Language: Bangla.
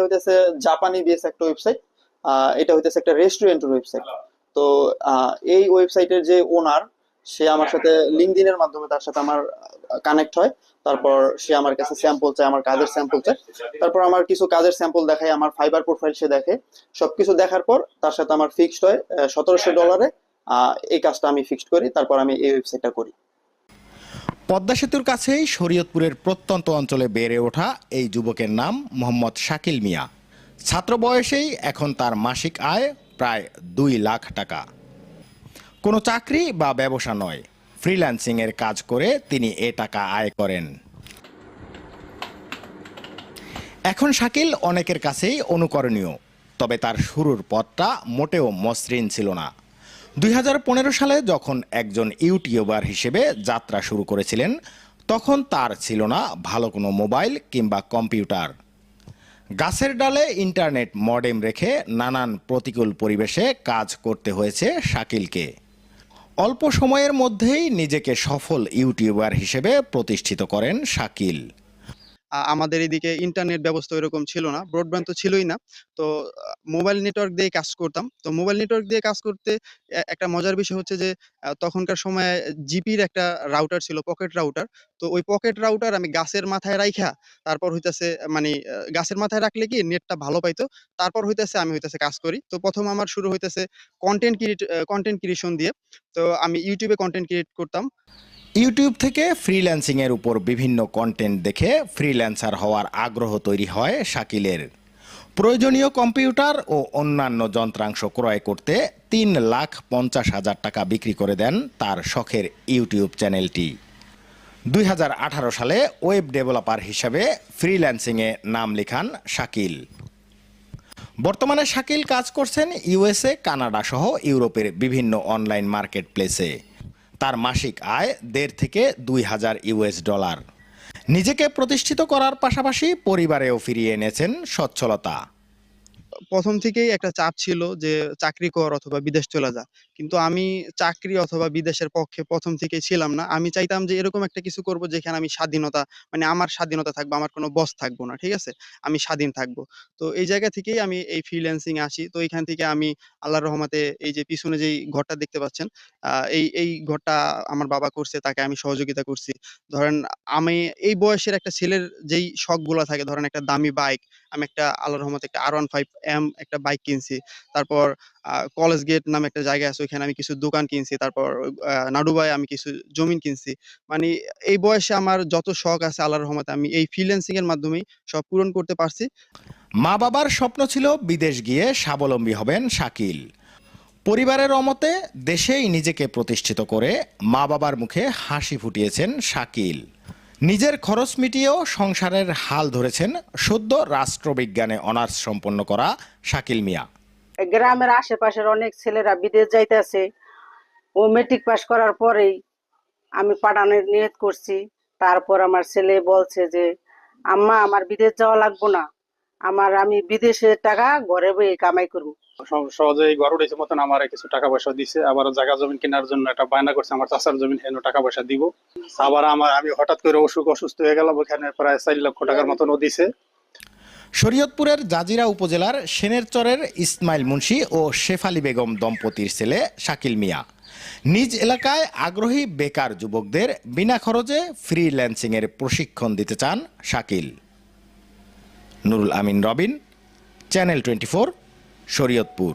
এটা হইতেছে জাপানি বেস একটা ওয়েবসাইট এটা হইতেছে একটা রেস্টুরেন্টের ওয়েবসাইট তো এই ওয়েবসাইটের যে ওনার সে আমার সাথে লিঙ্কডিনের মাধ্যমে তার সাথে আমার কানেক্ট হয়। তারপর সে আমার কাছে স্যাম্পল চায় আমার কাজের স্যাম্পল চায়। তারপর আমার কিছু কাজের স্যাম্পল দেখায় আমার ফাইবার প্রোফাইল সে দেখে। সবকিছু দেখার পর তার সাথে আমার ফিক্সড হয় সতেরোশো ডলারে এই কাজটা আমি ফিক্সড করি তারপর আমি এই ওয়েবসাইটটা করি। পদ্মা সেতুর কাছেই শরীয়তপুরের প্রত্যন্ত অঞ্চলে বেড়ে ওঠা এই যুবকের নাম মোহাম্মদ শাকিল মিয়া। ছাত্র বয়সেই এখন তার মাসিক আয় প্রায় দুই লাখ টাকা। কোনো চাকরি বা ব্যবসা নয়, ফ্রিল্যান্সিংয়ের কাজ করে তিনি এ টাকা আয় করেন। এখন শাকিল অনেকের কাছেই অনুকরণীয়, তবে তার শুরুর পথটা মোটেও মসৃণ ছিল না। দুই হাজার পনেরো সালে যখন একজন ইউটিউবার হিসেবে যাত্রা শুরু করেছিলেন, তখন তার ছিল না ভালো কোনো মোবাইল কিংবা কম্পিউটার। গাছের ডালে ইন্টারনেট মডেম রেখে নানান প্রতিকূল পরিবেশে কাজ করতে হয়েছে শাকিলকে। অল্প সময়ের মধ্যেই নিজেকে সফল ইউটিউবার হিসেবে প্রতিষ্ঠিত করেন শাকিল। আমাদের এদিকে ইন্টারনেট ব্যবস্থা এরকম ছিল না ব্রডব্যান্ড তো ছিলই না। তো মোবাইল নেটওয়ার্ক দিয়ে কাজ করতাম। তো মোবাইল নেটওয়ার্ক দিয়ে কাজ করতে একটা মজার বিষয় হচ্ছে যে তখনকার সময় জিপির একটা রাউটার ছিল পকেট রাউটার তো ওই পকেট রাউটার আমি গাছের মাথায় রাইখা, তারপর হইতাছে মানে গাছের মাথায় রাখলে কি নেটটা ভালো পাইতো, তারপর হইতাছে আমি হইতাছে কাজ করি। তো প্রথম আমার শুরু হইতাছে কন্টেন্ট ক্রিয়েট কন্টেন্ট ক্রিয়েশন দিয়ে। তো আমি ইউটিউবে কন্টেন্ট ক্রিয়েট করতাম। ইউটিউব থেকে ফ্রিল্যান্সিংয়ের উপর বিভিন্ন কন্টেন্ট দেখে ফ্রিল্যান্সার হওয়ার আগ্রহ তৈরি হয় শাকিলের। প্রয়োজনীয় কম্পিউটার ও অন্যান্য যন্ত্রাংশ ক্রয় করতে তিন লাখ পঞ্চাশ হাজার টাকা বিক্রি করে দেন তার শখের ইউটিউব চ্যানেলটি। দুই হাজার আঠারো সালে ওয়েব ডেভেলপার হিসাবে ফ্রিল্যান্সিংয়ে নাম লেখান শাকিল। বর্তমানে শাকিল কাজ করছেন ইউএসএ, কানাডা সহ ইউরোপের বিভিন্ন অনলাইন মার্কেট প্লেসে তার মাসিক আয় দেড় থেকে দুই হাজার ইউএস ডলার। নিজেকে প্রতিষ্ঠিত করার পাশাপাশি পরিবারেও ফিরিয়ে এনেছেন সচ্ছলতা। প্রথম থেকেই একটা চাপ ছিল যে চাকরি কর অথবা বিদেশ চলে যা। কিন্তু আমি চাকরি অথবা বিদেশের পক্ষে প্রথম থেকে ছিলাম না। আমি চাইতাম যে এরকম একটা কিছু করব যেখানে আমি স্বাধীনতা মানে আমার স্বাধীনতা থাকবে, আমার কোনো বস থাকব না, ঠিক আছে? আমি স্বাধীন থাকব। তো এই জায়গা থেকেই আমি এই ফ্রিল্যান্সিং আসি। তো এখান থেকে আমি আল্লাহর রহমতে এই যে পিছনে যেই ঘরটা দেখতে পাচ্ছেন এই এই ঘরটা আমার বাবা করছে, তাকে আমি সহযোগিতা করছি। ধরেন আমি এই বয়সের একটা ছেলের যেই শখগুলো থাকে, ধরেন একটা দামি বাইক আমি একটা আল্লাহর রহমতে একটা আর ওয়ান ফাইভ এম একটা বাইক কিনছি। তারপর কলেজ গেট নামে একটা জায়গা আছে ওইখানে আমি কিছু দোকান কিনছি। তারপর আহ, নাডুবাই আমি কিছু জমিন কিনছি। মানে এই বয়সে আমার যত শখ আছে আল্লাহর রহমতে আমি এই ফ্রিল্যান্সিং এর মাধ্যমেই সব পূরণ করতে পারছি। মা বাবার স্বপ্ন ছিল বিদেশ গিয়ে স্বাবলম্বী হবেন শাকিল। পরিবারের অমতে দেশেই নিজেকে প্রতিষ্ঠিত করে মা বাবার মুখে হাসি ফুটিয়েছেন শাকিল। নিজের খরচ মিটিয়েও সংসারের হাল ধরেছেন সদ্য রাষ্ট্রবিজ্ঞানে অনার্স সম্পন্ন করা শাকিল মিয়া। গ্রামের আশেপাশের অনেক ছেলেরা বিদেশ যাইতেছে। ও মেট্রিক পাশ করার পরেই আমি পাঠানোর নিয়ত করছি। তারপর আমার ছেলে বলছে যে, আম্মা, আমার বিদেশ যাওয়া লাগবো না। আমার আমি বিদেশে টাকা ঘরে বই কামাই করব। সহ- সহজেই ঘর উঠেছে মতন আমার কিছু টাকা পয়সা দিছে আবার জায়গা জমি কেনার জন্য একটা বায়না করছে আমার চাষার জমি হেন টাকা পয়সা দিব। আবার আমার আমি হঠাৎ করে অসুখ অসুস্থ হয়ে গেলাম ওখানে প্রায় চার লক্ষ টাকার মতনও দিছে। শরীয়তপুরের জাজিরা উপজেলার সেনেরচরের ইসমাইল মুন্সি ও শেফালি বেগম দম্পতির ছেলে শাকিল মিয়া। নিজ এলাকায় আগ্রহী বেকার যুবকদের বিনা খরচে ফ্রিল্যান্সিংয়ের প্রশিক্ষণ দিতে চান Shakil. Nurul Amin Robin channel twenty four Shariatpur.